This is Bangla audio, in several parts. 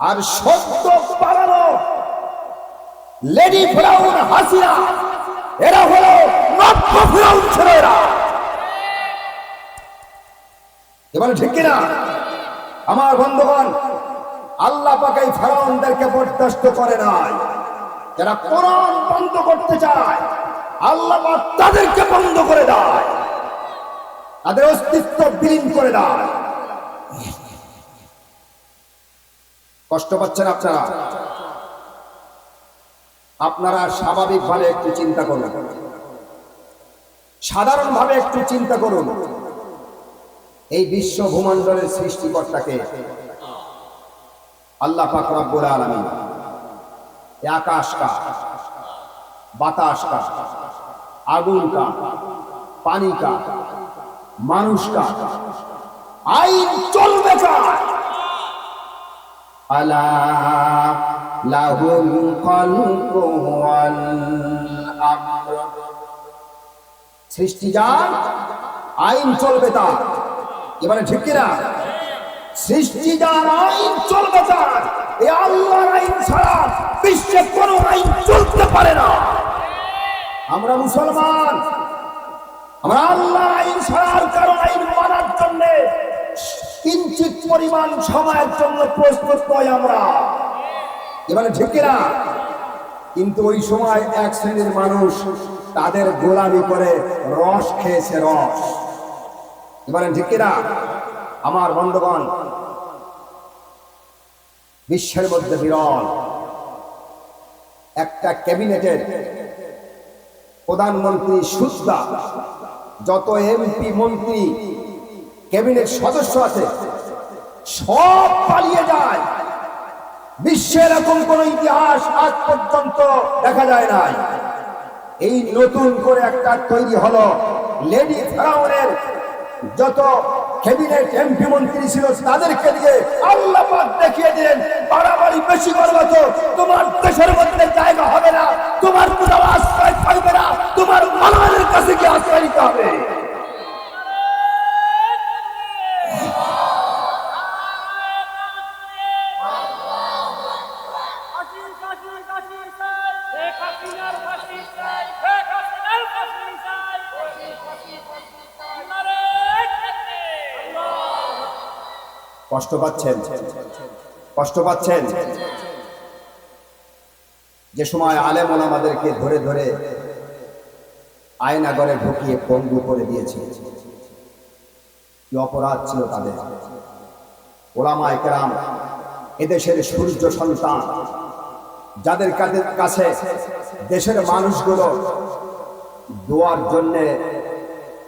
আর সত্য পালানো লেডি ফেরাউন হাসিনা, এরা হলো নব্য ফেরাউন ছিল এরা এবারে ঠিক কিনা? আমার বন্ধুগণ, আল্লাহ পাকাই ফেরাউনদেরকে বরদাস্ত করে নাই। যারা কোরআন বন্ধ করতে চায়, আল্লাহ তাদেরকে বন্ধ করে দেয়। তাদের অস্তিত্ব বিলীন করে দেয়। কষ্ট পাচ্ছেন আপনারা? আপনারা স্বাভাবিকভাবে একটু চিন্তা করুন। সাধারণভাবে একটু চিন্তা করুন। এই বিশ্ব ভূমণ্ডলের সৃষ্টিকর্তাকে আল্লাহ পাক রব্বুল আলামিন এই আকাশ কা বাতাস কা আগুন কা পানি কা মানুষ কা আইন চলবে কার সৃষ্টি যার, আইন চলবে তার। এবারে ঠিক কিনা? সৃষ্টি যার, আইন চলবে তার। এই আল্লাহর আইন ছাড়া বিশ্বে কোনো আইন চলতে পারে না। আমরা মুসলমান। আমরা আল্লাহ আইন ছাড়ার কারও আইন মানার জন্য কিঞ্চিত পরিমাণ সময়ের জন্য প্রস্তুত নয় আমরা। এবারে ঠিক কিনা? কিন্তু ওই সময় এক শ্রেণির মানুষ তাদের গোলামি করে রস খেয়েছে, রস। এবারে ঠিক কিনা? আমার বন্ধুগণ, বিশ্বের মধ্যে বিরল একটা ক্যাবিনেটের প্রধানমন্ত্রী সুদ্ধা, যত এমপি, মন্ত্রী ক্যাবিনেট সদস্য আছে, সব পালিয়ে যায়। বিশ্বের এরকম কোন ইতিহাস আজ পর্যন্ত দেখা যায় নাই। এই নতুন করে একটা তৈরি হলো লেডি ফেরাউনের যত ক্যাবিনেট এমপি মন্ত্রী ছিল, তাদেরকে দিয়ে আল্লাহ দেখিয়ে দিলেন, বাড়াবাড়ি বেশি করব তো, তোমার দেশের মধ্যে জায়গা হবে না, তোমার কোথাও আশ্রয় থাকবে না, তোমার মানুষের কাছে গিয়ে আশ্রয় হবে। কষ্ট পাচ্ছেন? কষ্ট পাচ্ছেন? যে সময় আলেম আমাদেরকে ধরে ধরে আয়নাগরে ঢুকিয়ে পঙ্গু করে দিয়েছে। কি অপরাধ ছিল তাদের? ওলামা একরাম, এদেশের সূর্য সন্তান, যাদের কাছে- দেশের মানুষগুলো দোয়ার জন্যে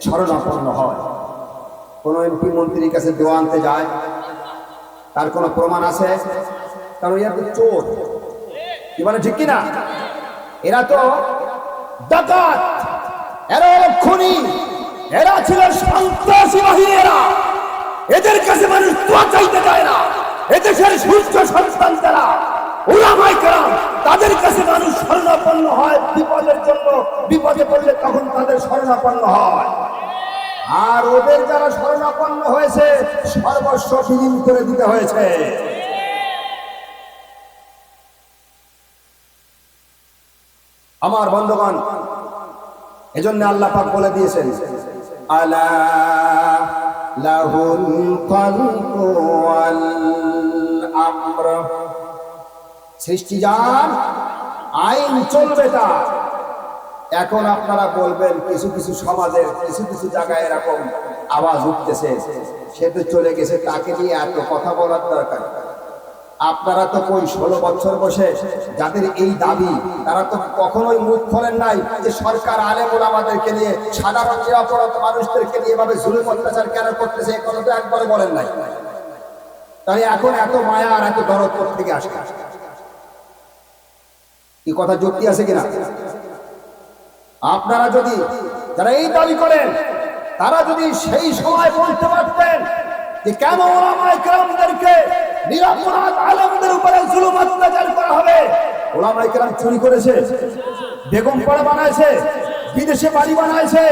শরণাপন্ন হয়। কোনো এমপি মন্ত্রীর কাছে দোয়া আনতে যায়? তার কোনো প্রমাণ আছে? কারণ এরা তো চোর। কি বলে, ঠিক কিনা? এরা তো ডাকাত। এরা খুনি। এরা ছিল সন্ত্রাসী বাহিনী এরা এদের কাছে মানুষ দোয়া চাইতে চায় না। এদেশের সূর্য সন্তান যারা ওলামাই কেরাম, তাদের কাছে মানুষ শরণাপন্ন হয় বিপদের জন্য। বিপদে পড়লে তখন তাদের শরণাপন্ন হয়। আর ওদের যারা শরণাপন্ন হয়েছে, সর্বস্ব বিলীন করে দিতে হয়েছে। আমার বন্ধুগণ, এজন্য আল্লাহ পাক বলে দিয়েছেন, আলা সৃষ্টি যার, আইন চলবে তার। এখন আপনারা বলবেন, কিছু কিছু সমাজের, কিছু কিছু জায়গায় এরকম আওয়াজ উঠতেছে। সে তো চলে গেছে, তাকে নিয়ে এত কথা বলার দরকার। আপনারা তো কই ষোলো বছর বসে যাদের এই দাবি, তারা তো কখনোই মুখ খোলেন নাই যে সরকার আলেমুল আমাদেরকে নিয়ে, সাধারণ নিরাপরাধ মানুষদেরকে নিয়ে এভাবে জুলুম অত্যাচার কেন করতেছে এ কথা তো একবারে বলেন নাই। তাই এখন এত মায়া আর এত দরদ থেকে আসে? কি কথা যুক্তি আছে কিনা? আপনারা যদি যারা এই দাবি করেন, তারা যদি সেই সময় বলতে পারতেন যে কেন ওলামায় কেরামদেরকে নিরাপরাধ আলমদের উপরে জুলুম অত্যাচার করা হবে? ওলামায় কেরাম চুরি করেছে, বেগম পাড়া বানাইছে, বিদেশে বাড়ি বানাইছে,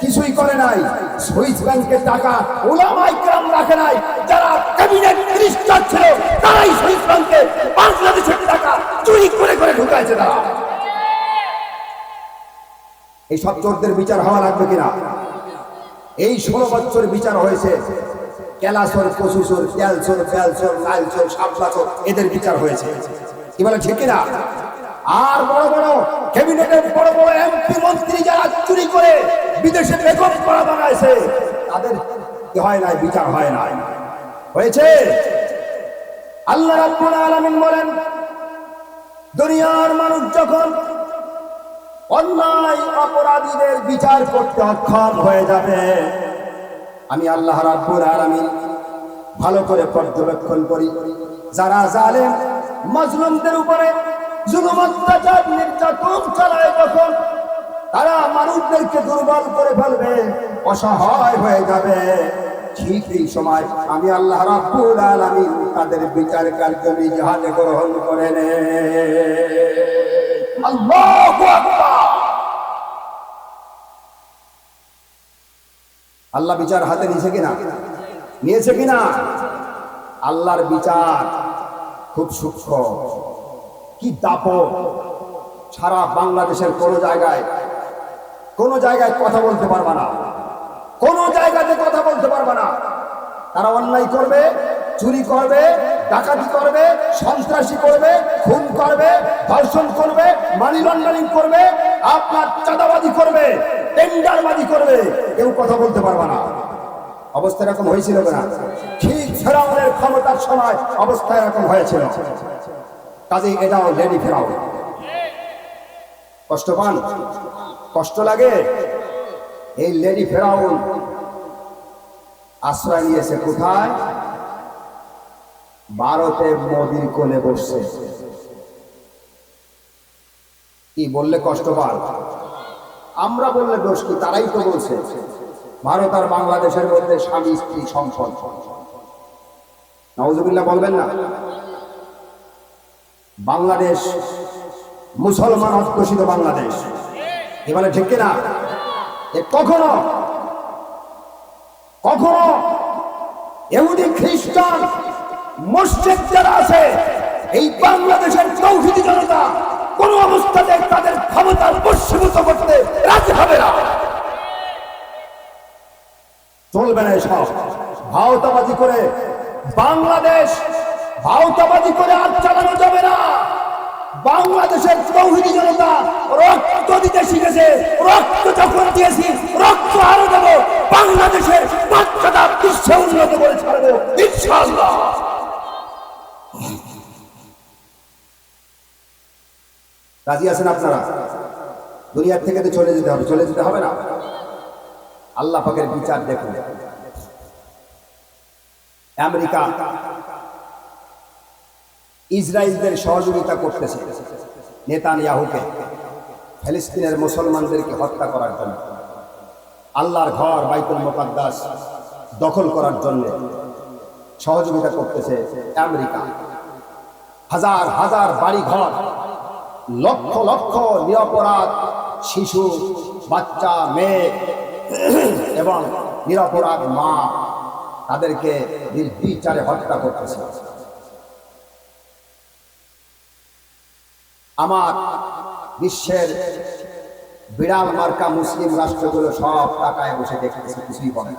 কিছুই করে নাই। সুইস ব্যাংকের টাকা ওলামাই কেরাম রাখে নাই। যারা ক্যাবিনেট মিনিস্টার ছিল, তারাই সুইস ব্যাংকে বাংলাদেশের টাকা চুরি করে করে ঢুকাইছে তারা। এই সব চোরদের বিচার হওয়া লাগবে কিনা? এই ষোলো বছর বিচার হয়েছে। কেলাচোর কচুচোর তেলচোর বেলচোর লালচোর শাপলাচোর এদের বিচার হয়েছে। কি বলে, ঠিক কিনা? আর বড় বড় ক্যাবিনেটের বড় বড় এমপি মন্ত্রী যারা চুরি করে বিদেশে বেগম করা বানাইছে, তাদের হয় নাই, বিচার হয় নাই। হয়েছে? আল্লাহ রাব্বুল আলামিন বলেন, দুনিয়ার মানুষ যখন অন্যায় অপরাধীদের বিচার করতে অক্ষম হয়ে যাবে। আমি আল্লাহ রাব্বুল আলামিন ভালো করে পর্যবেক্ষণ করি। যারা জালেম, মাজলুমদের উপরে জুলুম, অত্যাচার, নির্যাতন চালায় তখন তারা মানুষদেরকে দুর্বল করে ফেলবে, অসহায় হয়ে যাবে। ঠিক এই সময় আমি আল্লাহ রাব্বুল আলামিন তাদের বিচার কার্য নিজ হাতে গ্রহণ করে নে আল্লাহু বিচার হাতে নিয়েছে কিনা? নিয়েছে কিনা? আল্লাহর বিচার খুব সূক্ষ্ম। কি দাপট! সারা বাংলাদেশের কোন জায়গায় কোন জায়গায় কথা বলতে পারবা না। কোন জায়গাতে কথা বলতে পারবা না। তারা অন্যায় করবে। চুরি করবে, ডাকাতি করবে, সন্ত্রাসী করবে, খুন করবে, ধর্ষণ করবে মানি লন্ডারিং করবে, আপনার চাঁদাবাজি করবে টেন্ডারবাজি করবে, কেউ কথা বলতে পারবে না। অবস্থা এরকম হয়েছিল না ঠিক ফেরাউনের ক্ষমতার সময় অবস্থা এরকম হয়েছিল। কাজে এটাও লেডি ফেরাও কষ্ট পান? কষ্ট লাগে? এই লেডি ফেরাউন আশ্রয় নিয়েছে কোথায়? ভারতে মোদির কোলে বসছে। কি বললে কষ্ট পান? আমরা বললে দোষ কি? তারাই তো বলছে। ভারত আর বাংলাদেশের মধ্যে স্বামী স্ত্রী সম্পদ নওয়াজুবিল্লাহ বলবেন না? বাংলাদেশ মুসলমান অধ্যুষিত বাংলাদেশ। এবারে ঠিক কিনা? কখনো? কখনো? এমনি খ্রিস্টান মসজিদ যারা আছে, এই বাংলাদেশের চৌধুরী জনতা কোন অবস্থাতে তাদের ক্ষমতা বর্ষীভূত করতে রাজি হবে না। চলবে না এসব। ভাওতাবাজি করে বাংলাদেশ ভাওতাবাজি করে আর চালানো যাবে না। বাংলাদেশের চৌধুরী জনতা রক্ত দিতে শিখেছে, রক্ত যখন দিয়েছি, রক্ত আরও দেবো, বাংলাদেশের বাচ্চাটা বিশ্বে উন্নত করে ছাড়বো, ইনশাআল্লাহ। রাজি আছেন আপনারা? দুনিয়ার থেকে তো চলে যেতে হবে, চলে যেতে হবে না? আল্লাহ পাকের বিচার দেখুন। আমেরিকা ইসরায়েলদের সহযোগিতা করতেছে নেতান ইয়াহুকে ফিলিস্তিনের মুসলমানদেরকে হত্যা করার জন্য। আল্লাহর ঘর বাইতুল মোকাদ্দাস দখল করার জন্য সহযোগিতা করতেছে আমেরিকা। হাজার হাজার বাড়ি ঘর লক্ষ লক্ষ নিরপরাধ শিশু, বাচ্চা, মেয়ে এবং নিরপরাধ মা তাদেরকে নির্বিচারে হত্যা করতেছে। আমার বিশ্বের বিড়াল মার্কা মুসলিম রাষ্ট্রগুলো সব টাকায় বসে দেখতেছে, কিছুই বলে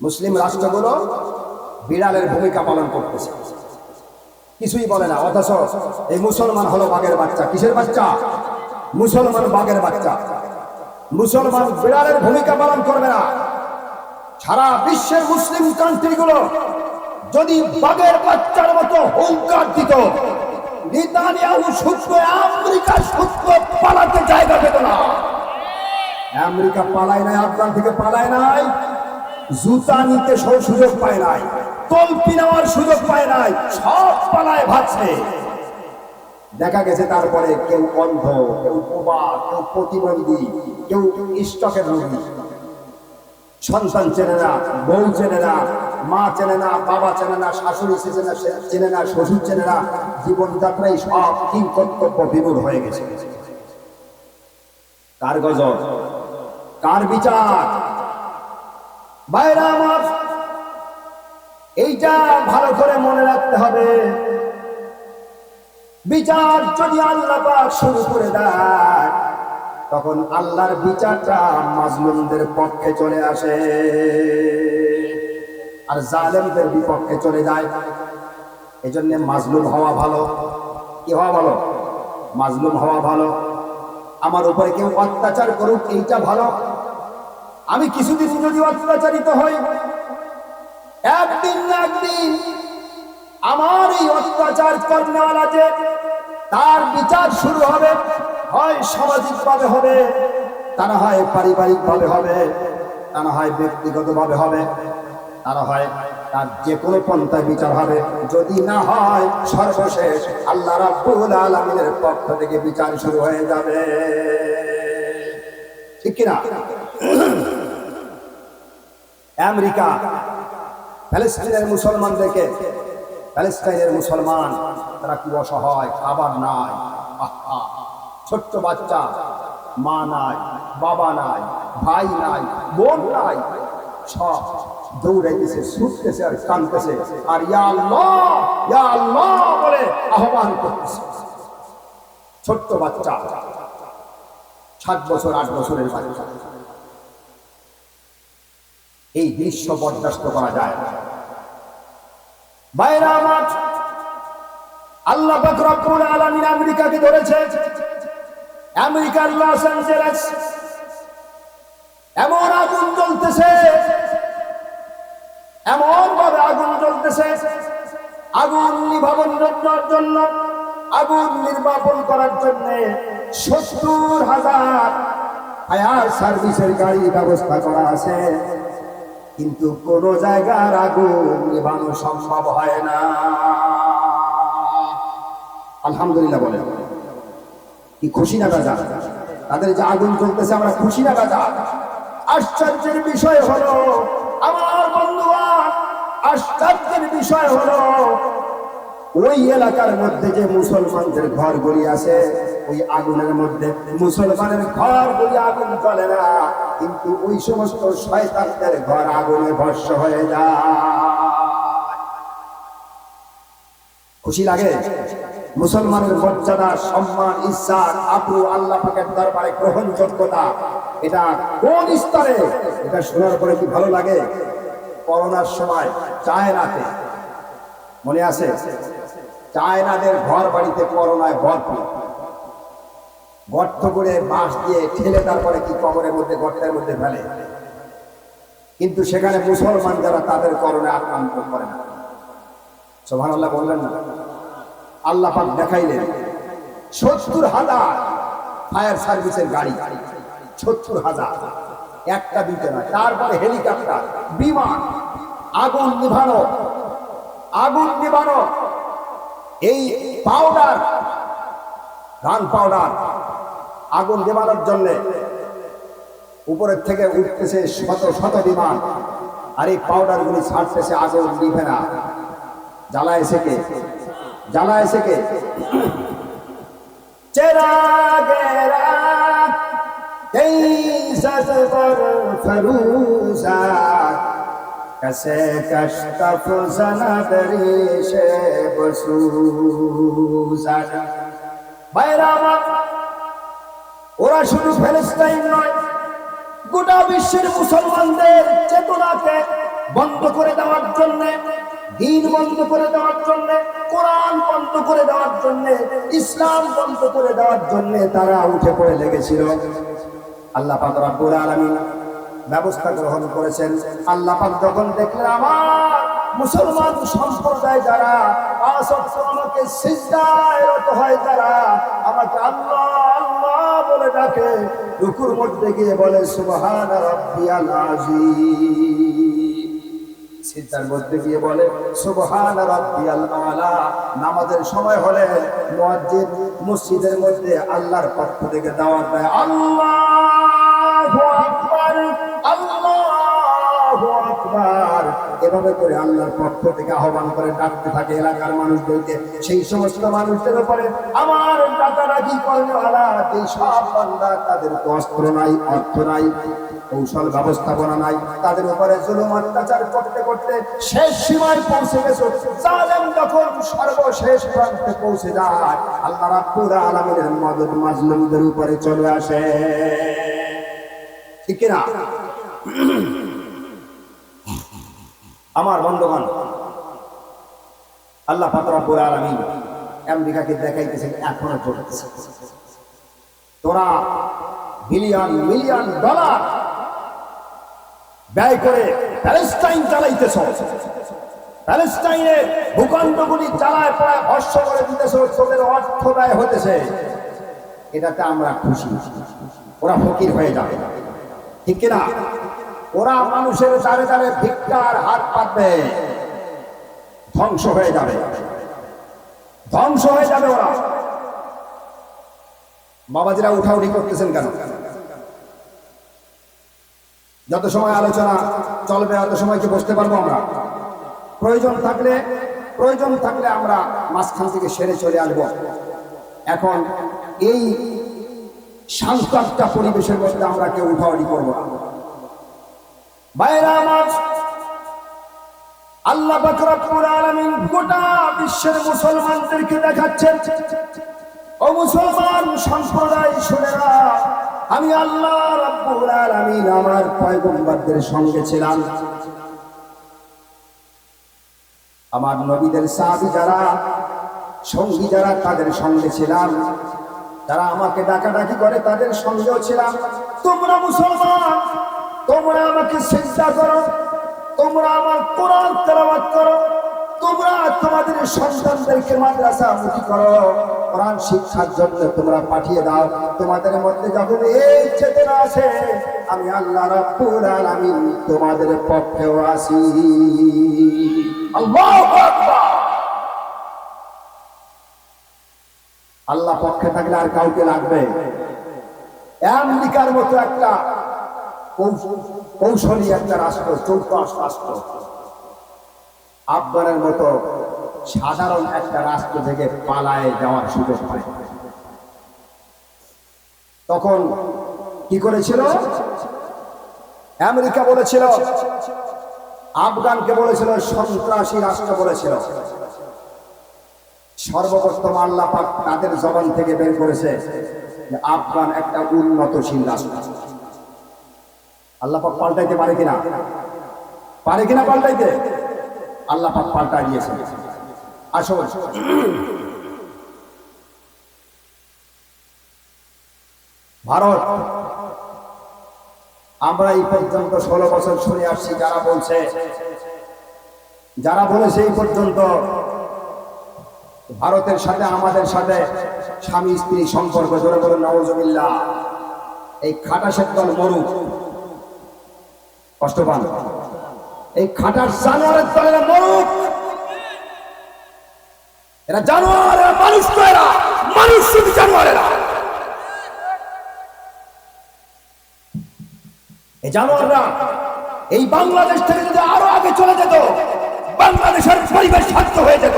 মুসলিম রাষ্ট্রগুলো বিড়ালের ভূমিকা পালন করতেছে। কিছুই বলে না, অথচ এই মুসলমান হলো বাঘের বাচ্চা। কিসের বাচ্চা? মুসলমান বাঘের বাচ্চা। মুসলমান বিড়ালের ভূমিকা পালন করবে না। সারা বিশ্বের মুসলিম কান্ট্রিগুলো যদি বাঘের বাচ্চার মতো হুঙ্কার দিত আমেরিকা শুদ্ধ পালাতে জায়গা পেত না। আমেরিকা পালায় নাই, আফগান থেকে পালায় নাই। জুতা নিতে সব সুযোগ পায় নাই, তলপি নেওয়ার সুযোগ পায় নাই, সব পালায় ভাবছে দেখা গেছে তারপরে কেউ অন্ধ, কেউ বোবা, কেউ প্রতিবন্ধী, কেউ স্টকের রোগী। সন্তান চেনে না, বউ চেনে না, মা চেনে না, বাবা চেনে না, শাশুড়ি চেনে না চেনে না, শ্বশুর চেনে না, জীবনযাত্রায় সব কি কর্তব্য বিমূল হয়ে গেছে। কার গজব? কার বিচার? বাইরে আমার, এইটা ভালো করে মনে রাখতে হবে। বিচার যদি আল্লাহ পাক শুরু করে দেয়, তখন আল্লাহর বিচারটা মাজলুমদের পক্ষে চলে আসে। আর জালেমদের বিপক্ষে চলে যায়। এই জন্য মাজলুম হওয়া ভালো। কি হওয়া ভালো? মাজলুম হওয়া ভালো। আমার উপরে কেউ অত্যাচার করুক, এইটা ভালো। আমি কিছুদিন যদি অত্যাচারিত হই, একদিন না একদিন আমার এই অত্যাচার কর্মওয়ালা যে তার বিচার শুরু হবে, হয় সামাজিক ভাবে হবে, তা না হয় পারিবারিক ভাবে হবে, তা না হয় ব্যক্তিগত ভাবে হবে, তা না হয় তার যে কোনো পন্থায় বিচার হবে। যদি না হয়, সর্বশেষ আল্লাহ রাব্বুল আলামিনের পক্ষ থেকে বিচার শুরু হয়ে যাবে। ঠিক কিনা? আমেরিকা প্যালেস্টাইনের মুসলমানদেরকে প্যালেস্টাইনের মুসলমান, তারা কি অসহায়, খাবার নাই ছোট্ট বাচ্চা, মা নাই, বাবা নাই, ভাই নাই, বোন নাই, সব দৌড়াইতেছে ছুটতেছে আর কানতেছে আর বলে আহ্বান করতেছে। ছোট্ট বাচ্চা, সাত বছর, আট বছরের বাচ্চা। এই দৃশ্য বরদাস্ত করা যায়। বাইরে আমার, আল্লাহ রব্বুল আলামিন আমেরিকাকে ধরেছে। আমেরিকার লস অ্যাঞ্জেলেস। এমন আগুন জ্বলতেছে এমন ভাবে আগুন জ্বলতেছে, আগুন নিভাবনের জন্য, আগুন নির্বাপন করার জন্য সত্তর হাজার ফায়ার সার্ভিসের গাড়ি ব্যবস্থা করা আছে। কিন্তু কোন জায়গার আগুন নিভানো সম্ভব হয় না। আলহামদুলিল্লাহ বলে কি খুশি না বাজা তাদের যে আগুন চলতেছে, আমরা খুশি না বাজা আশ্চর্যের বিষয় হলো, আমার বন্ধুরা, আশ্চর্যের বিষয় হলো, ওই এলাকার মধ্যে যে মুসলমানদের ঘরগুলি আছে, ওই আগুনের মধ্যে মুসলমানের ঘরগুলি আগুন চলে না। কিন্তু ওই সমস্ত শয়তানদের ঘর আগুনে ভস্য হয়ে যায়। খুশি লাগে? মুসলমানের মর্যাদা, সম্মান, ইজ্জাত আব্রু আল্লাহ দরবারে গ্রহণযোগ্যতা, এটা কোন স্তরে? এটা শোনার পরে কি ভালো লাগে? করোনার সময় চায়নাতে, মনে আছে? চায়নাদের ঘর বাড়িতে করোনায় ভরপুর। গর্ত করে বাঁশ দিয়ে ঠেলে তারপরে কি কবরের মধ্যে, গর্তের মধ্যে ফেলে? কিন্তু সেখানে মুসলমান যারা, তাদের করণে আক্রান্ত করে না। সোহান আল্লাহ বললেন না। আল্লাহ পাক দেখাইলেন, সত্তর হাজার ফায়ার সার্ভিসের গাড়ি, সত্তর হাজার। একটা দুইটা না তারপরে হেলিকপ্টার, বিমান, আগুন নিভানো আগুন নিভানো, এই পাউডার গান পাউডার আগুন দেবানোর জন্যে উপরের থেকে উঠতেছে শত শত বিমান। আর এই পাউডারগুলি ছাড়তেছে আগুন নিভে না। জ্বালায় শেখে জ্বালায় শেখে চেরা গেরা فروزا ওরা শুধু ফেলেস্তাইন নয়, গোটা বিশ্বের মুসলমানদের চেতনাকে বন্ধ করে দেওয়ার জন্য, দিন বন্ধ করে দেওয়ার জন্য, কোরআন বন্ধ করে দেওয়ার জন্য, ইসলাম বন্ধ করে দেওয়ার জন্য তারা উঠে পড়ে লেগেছিল। আল্লাহ পাক রব্বুল আলামিন ব্যবস্থা গ্রহণ করেছেন। আল্লাহ পাক যখন দেখলেন, আমার মুসলমান সম্প্রদায় যারা আমাকে সিজদায় রত হয় যারা, আমাকে আল্লাহ বলে ডাকে রুকুর মধ্যে গিয়ে বলে, সুবহান রাব্বিয়াল আযীম। সিজদার মধ্যে গিয়ে বলে, সুবহান রাব্বিয়াল আলা। নামাজের সময় হলে মুয়াজ্জিন মসজিদের মধ্যে আল্লাহর পক্ষ থেকে দাওয়াত দেয়, আল্লাহু এভাবে করে আল্লাহর পক্ষ থেকে আহ্বান করে ডাকতে থাকে এলাকার মানুষদেরকে। সেই সমস্ত মানুষদের উপরে আমার দাদারা কি আলা যে সব বান্দা তাদের অস্ত্র নাই, অর্থ নাই, কৌশল ব্যবস্থাপনা নাই, তাদের উপরে জুলুম, অত্যাচার করতে করতে শেষ সীমায় পৌঁছে গেছে। যখন সর্বশেষ প্রান্তে পৌঁছে যায়, আল্লাহ রাব্বুল আলামিনের মদদ মাজলুমদের উপরে চলে আসে। ঠিক না আমার বন্ধুগণ, আল্লাহ রব্বুল আলামিন আমেরিকাকে দেখাইতেছেন, এখনও চলতেছে তোরা বিলিয়ন, মিলিয়ন ডলার ব্যয় করে প্যালেস্টাইন চালাইতেছ। প্যালেস্টাইনের ভূখণ্ডগুলি চালায় প্রায় ভস্য করে দিতেছ, তোদের অর্থ ব্যয় হতেছে এটাতে আমরা খুশি। ওরা ফকির হয়ে যাবে। ঠিক কিনা? ওরা মানুষের দ্বারে দ্বারে ভিক্ষার হাত পাতবে। ধ্বংস হয়ে যাবে। ধ্বংস হয়ে যাবে ওরা। বাবাজিরা উঠাউঠি করতেছেন কেন? যত সময় আলোচনা চলবে, অত সময় কি বসতে পারব আমরা? প্রয়োজন থাকলে প্রয়োজন থাকলে আমরা মাঝখান থেকে সেরে চলে আসব। এখন এই একটা পরিবেশের মধ্যে আমরা কেউ উঠাউঠি করব না। ভাইরা আমার, আল্লাহ বাকরাবুল আলামিন গোটা বিশ্বের মুসলমানদেরকে দেখাচ্ছেন। ও মুসলমান সম্প্রদায়, শুনে না, আমি আল্লাহ রাব্বুল আলামিন আমার পয়গম্বরদের সঙ্গে ছিলাম। আমার নবীদের সাহাবী যারা, সঙ্গী যারা, তাদের সঙ্গে ছিলাম। তারা আমাকে ডাকাডাকি করে, তাদের সঙ্গেও ছিলাম। তোমরা মুসলমান তোমরা আমাকে চিন্তা করো, তোমরা আমার কোরআন তেলাওয়াত করো, তোমরা তোমাদের সন্তানদেরকে মাদ্রাসা মুখী করো। কোরআন শিক্ষার জন্য তোমরা পাঠিয়ে দাও। তোমাদের মধ্যে যখন এই চেতনা আছে আমি আল্লাহ রাব্বুল আলামিন তোমাদের পক্ষেও আসি আল্লাহু আকবার। আল্লাহ পক্ষে থাকলে আর কাউকে লাগবে? আমেরিকার মতো একটা কৌশলী একটা রাষ্ট্র চৌকাশ রাষ্ট্র? আফগানের মতো সাধারণ একটা রাষ্ট্র থেকে পালায়ে যাওয়ার সুযোগ পায়। তখন কি করেছিল? আমেরিকা বলেছিল, আফগানকে বলেছিল, সন্ত্রাসী রাষ্ট্র বলেছিল। সর্বপ্রথম আল্লাহ তাদের জবান থেকে বের করেছে আফগান একটা উন্নতশীল রাষ্ট্র। আল্লাহ পাক পাল্টাইতে পারে কিনা? পারে কিনা পাল্টাইতে? আল্লাহ পাক পাল্টাই দিয়েছে আসুন ভারত, আমরা এই পর্যন্ত ষোলো বছর শুনে আসছি, যারা বলছে, যারা বলেছে এই পর্যন্ত, ভারতের সাথে, আমাদের সাথে স্বামী স্ত্রী সম্পর্ক, জোরে বলুন নওয়াজবিল্লা এই খাটা দল মরুক। কষ্ট পান। এই খাটার জানোয়ারের দল এরা মরুক। এরা জানোয়ার মানুষ তো এরা। মানুষ শুধু জানোয়ারেরা। এই জানোয়াররা এই বাংলাদেশ থেকে যদি আরও আগে চলে যেত, বাংলাদেশের পরিবেশ শান্ত হয়ে যেত।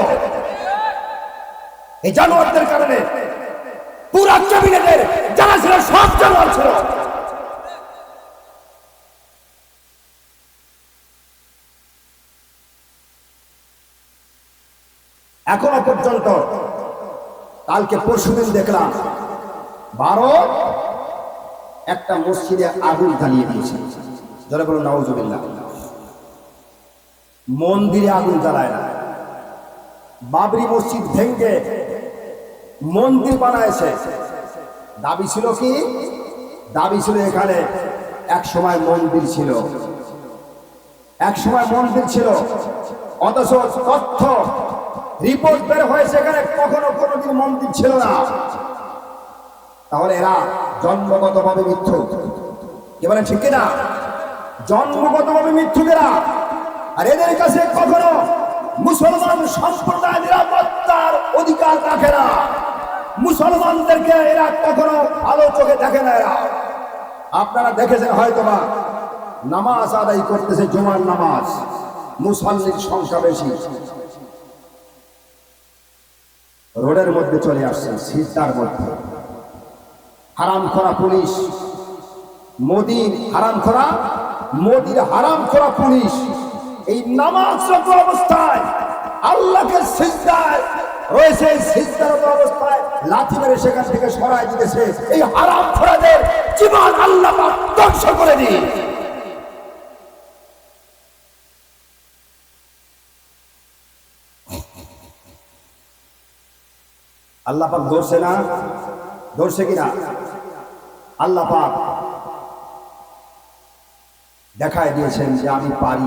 এই জানোয়ারদের কারণে পুরা ক্যাবিনেটের যারা ছিল সব জানোয়ার ছিল। এখনও পর্যন্ত। কালকে পরশুদিন দেখলাম, ভারত একটা মসজিদে আগুন জ্বালিয়ে দিয়েছে। যারা বলুন নওয়াজুবিল্লাহ মন্দিরে আগুন জ্বালায় না। বাবরি মসজিদ ভেঙ্গে মন্দির বানাইছে দাবি ছিল কি? দাবি ছিল এখানে এক সময় মন্দির ছিল। এক সময় মন্দির ছিল। অথচ তথ্য রিপোর্ট বের হয়েছে এখানে কখনো কোনোদিন মন্দির ছিল না। তাহলে এরা জন্মগতভাবে মিথ্যু কি বলেন, ঠিক না জন্মগতভাবে মিথ্যুকেরা আর এদের কাছে কখনো মুসলমান সম্প্রদায় নিরাপত্তার অধিকার রাখে না। মুসলমানদেরকে এরা কখনো ভালো চোখে দেখে না এরা। আপনারা দেখেছেন হয়তো বা নামাজ আদায় করতেছে জুমার নামাজ। মুসল্লির সংখ্যা বেশি। রোডের মধ্যে চলে আসছেন সিদ্ধার মধ্যে। হারাম করা পুলিশ। মোদির হারাম করা মোদির হারাম করা পুলিশ। এই নামাজরত অবস্থায়, আল্লাহকে সিজদায়, রয়েছে সিজদারত অবস্থায়, লাথি মেরে সেখান থেকে সরাই দিতেছে। এই হারাম খোরাদের জীবন আল্লাহ ধ্বংস করে দিন। আল্লাহ পাক ধরছে না? ধরছে কিনা? আল্লাহ পাক দেখায় দিয়েছেন যে আমি পারি।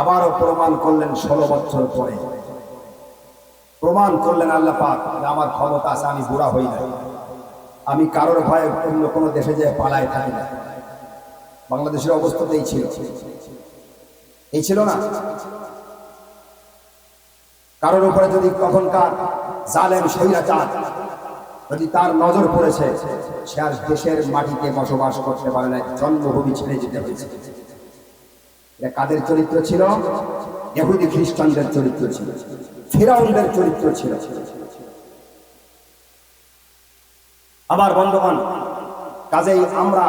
আবারও প্রমাণ করলেন ষোলো বছর পরে। প্রমাণ করলেন আল্লাহ পাক আমার ক্ষমতা আছে, আমি বুড়া হই না আমি কারোর ভয়ে অন্য কোনো দেশে যে পালায় থাকি না বাংলাদেশের অবস্থা তো এই ছিল। এই ছিল না? কারোর উপরে যদি তখনকার জালেম স্বৈরাচার যদি তার নজর পড়েছে, সে আর দেশের মাটিতে বসবাস করতে পারে না জন্মভূমি ছেড়ে যেতে হয়েছে। এটা কাদের চরিত্র ছিল? এহুদি খ্রিস্টানদের চরিত্র ছিল, ফিরাউনদের চরিত্র ছিল। আবার বন্ধুগণ, কাজেই আমরা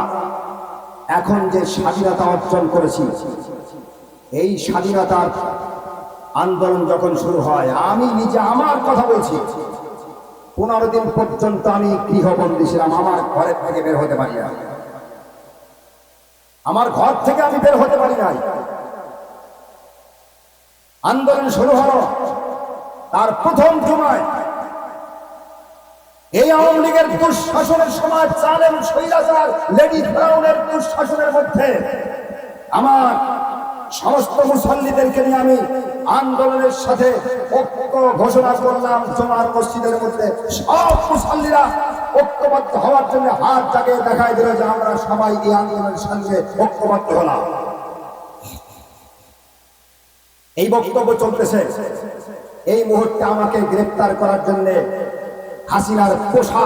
এখন যে স্বাধীনতা অর্জন করেছি, এই স্বাধীনতার আন্দোলন যখন শুরু হয়, আমি নিজে আমার কথা বলছি। পনেরো দিন পর্যন্ত আমি গৃহবন্দী ছিলাম, আমার ঘরের থেকে বের হতে পারি না আমার ঘর থেকে আমি বের হতে পারি নাই। আন্দোলন শুরু হলো তার প্রথম জুমায় এই আওয়ামী লীগের দুঃশাসনের সময় চালেন শৈলাচার লেডি ফ্রাউনের দুঃশাসনের মধ্যে আমার সমস্ত মুসল্লিদেরকে নিয়ে আমি আন্দোলনের সাথে ঐক্য ঘোষণা করলাম জমার মসজিদের মধ্যে। সব মুসল্লিরা ঐক্যবদ্ধ হওয়ার জন্য হাত জাগিয়ে দেখাই দিল যে আমরা সবাই এই আন্দোলনের সঙ্গে ঐক্যবদ্ধ হলাম। এই বক্তব্য চলতেছে। এই মুহূর্তে আমাকে গ্রেপ্তার করার জন্য হাসিনার পোষা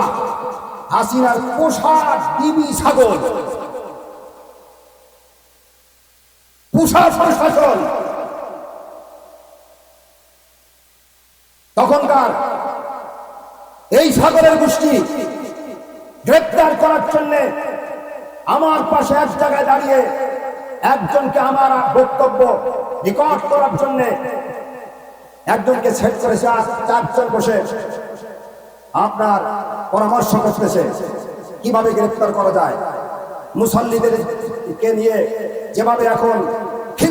হাসিনার পোষা ডিবি ছাগল। পোষা প্রশাসন তখনকার এই সাগরের গোষ্ঠী গ্রেপ্তার করার জন্য আমার পাশে এক জায়গায় দাঁড়িয়ে একজনকে আমার বক্তব্য রেকর্ড করার জন্য একজনকে সেট করেছে চারজন বসে আপনার পরামর্শ করতেছে, কীভাবে গ্রেপ্তার করা যায়। মুসল্লিদেরকে নিয়ে যেভাবে এখন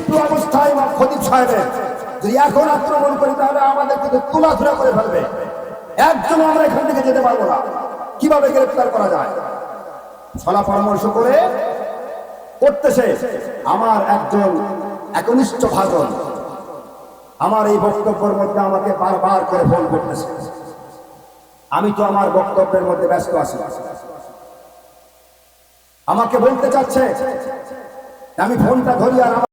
ক্ষিপ্র অবস্থায় ইমাম খতিব সাহেবের যদি এখন আক্রমণ করি, তাহলে আমাদের কিন্তু তুলাধুলা করে ফেলবে। একদম আমরা এখান থেকে যেতে পারব না। কীভাবে গ্রেপ্তার করা যায়? ছলা পরামর্শ করে করতেছে আমার একজন একনিষ্ঠ ভাজন। আমার এই বক্তব্যের মধ্যে আমাকে বারবার করে ফোন করতেছে। আমি তো আমার বক্তব্যের মধ্যে ব্যস্ত আছি। আমাকে বলতে চাচ্ছে, আমি ফোনটা ধরি আর